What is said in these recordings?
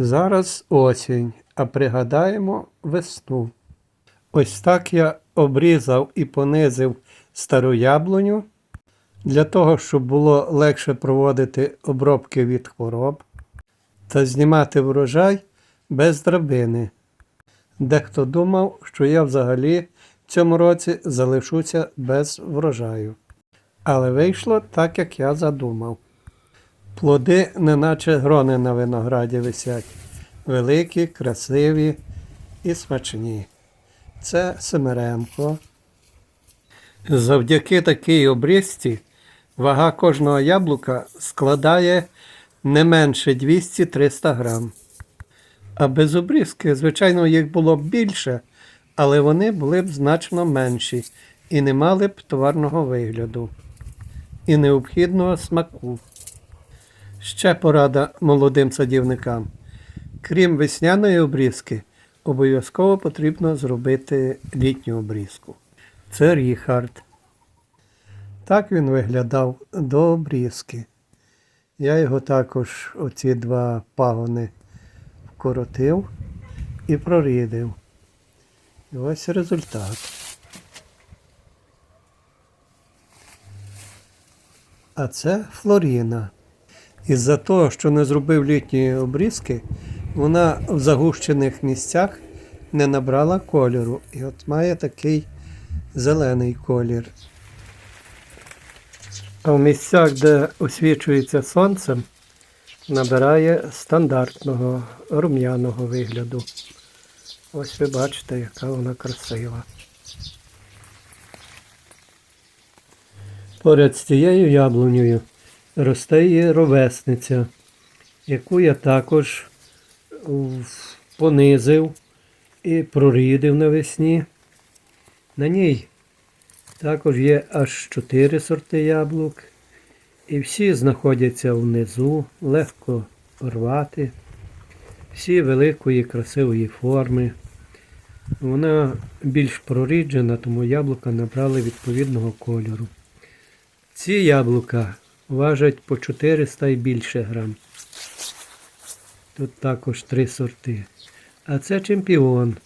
Зараз осінь, а пригадаємо весну. Ось так я обрізав і понизив стару яблуню для того, щоб було легше проводити обробки від хвороб та знімати врожай без драбини. Дехто думав, що я взагалі в цьому році залишуся без врожаю. Але вийшло так, як я задумав. Плоди, неначе грони на винограді висять. Великі, красиві і смачні. Це Семеренко. Завдяки такій обрізці вага кожного яблука складає не менше 200-300 грам. А без обрізки, звичайно, їх було б більше, але вони були б значно менші і не мали б товарного вигляду і необхідного смаку. Ще порада молодим садівникам. Крім весняної обрізки, обов'язково потрібно зробити літню обрізку. Це Ріхард. Так він виглядав до обрізки. Я його також, оці два пагони, вкоротив і прорідив. І ось результат. А це Флоріна. Із-за того, що не зробив літньої обрізки, вона в загущених місцях не набрала кольору. І от має такий зелений колір. А в місцях, де освічується сонцем, набирає стандартного рум'яного вигляду. Ось ви бачите, яка вона красива. Поряд з цією яблунею росте її ровесниця, яку я також понизив і прорідив навесні. На ній також є аж чотири сорти яблук, і всі знаходяться внизу, легко рвати, всі великої красивої форми. Вона більш проріджена, тому яблука набрали відповідного кольору. Ці яблука важать по 400 і більше грам. Тут також три сорти. А це чемпіон.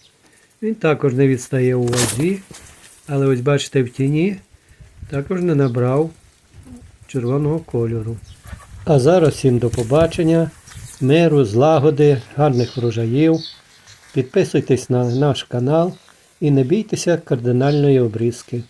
Він також не відстає у вазі, але ось бачите в тіні також не набрав червоного кольору. А зараз всім до побачення, миру, злагоди, гарних врожаїв. Підписуйтесь на наш канал і не бійтеся кардинальної обрізки.